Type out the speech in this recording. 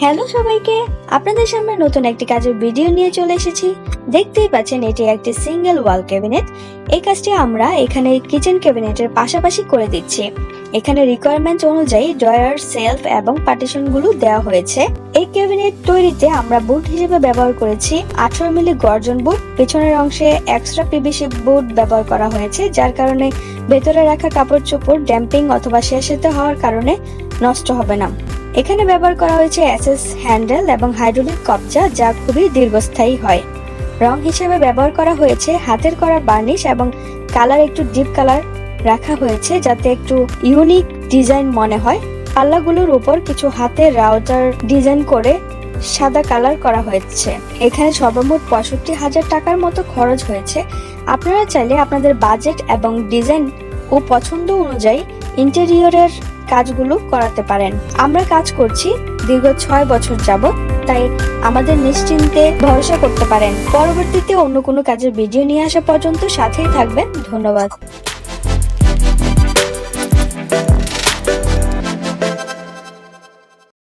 Hello সবাইকে, আপনাদের সামনে নতুন একটি কাজের ভিডিও নিয়ে চলে এসেছি। দেখতেই পাচ্ছেন, এটি একটি সিঙ্গেল ওয়াল ক্যাবিনেট। এই কাজটি আমরা এখানে কিচেন ক্যাবিনেটের পাশাপাশি করে দিচ্ছি। এখানে রিকোয়ারমেন্ট অনুযায়ী ড্রয়ার সেলফ এবং পার্টিশনগুলো দেওয়া হয়েছে। এই ক্যাবিনেট তৈরিতে আমরা বুট হিসেবে ব্যবহার করেছি আঠারো মিলি গর্জন বুট পেছনের অংশে এক্সট্রা পিভিসি বুট ব্যবহার করা হয়েছে, যার কারণে ভেতরে রাখা কাপড় চোপড় ড্যাম্পিং অথবা শেষেতে হওয়ার কারণে নষ্ট হবে না। এখানে ব্যবহার করা হয়েছে এসএস হ্যান্ডেল এবং হাইড্রোলিক কবজা, যা খুবই দীর্ঘস্থায়ী হয়। রং হিসেবে ব্যবহার করা হয়েছে হাতের করা বার্নিশ এবং কালার একটু ডিপ কালার রাখা হয়েছে, যাতে একটু ইউনিক ডিজাইন মনে হয়। পাল্লাগুলোর উপর কিছু হাতের রাউটার ডিজাইন করে সাদা কালার করা হয়েছে। এখানে সর্বমোট পঁয়ষট্টি হাজার টাকার মতো খরচ হয়েছে। আপনারা চাইলে আপনাদের বাজেট এবং ডিজাইন ও পছন্দ অনুযায়ী ইন্টেরিয়রের কাজগুলো করাতে পারেন। আমরা কাজ করছি দীর্ঘ ছয় বছর যাব তাই আমাদের নিশ্চিন্তে ভরসা করতে পারেন। পরবর্তীতে অন্য কোনো কাজের ভিডিও নিয়ে আসা পর্যন্ত সাথেই থাকবেন। ধন্যবাদ।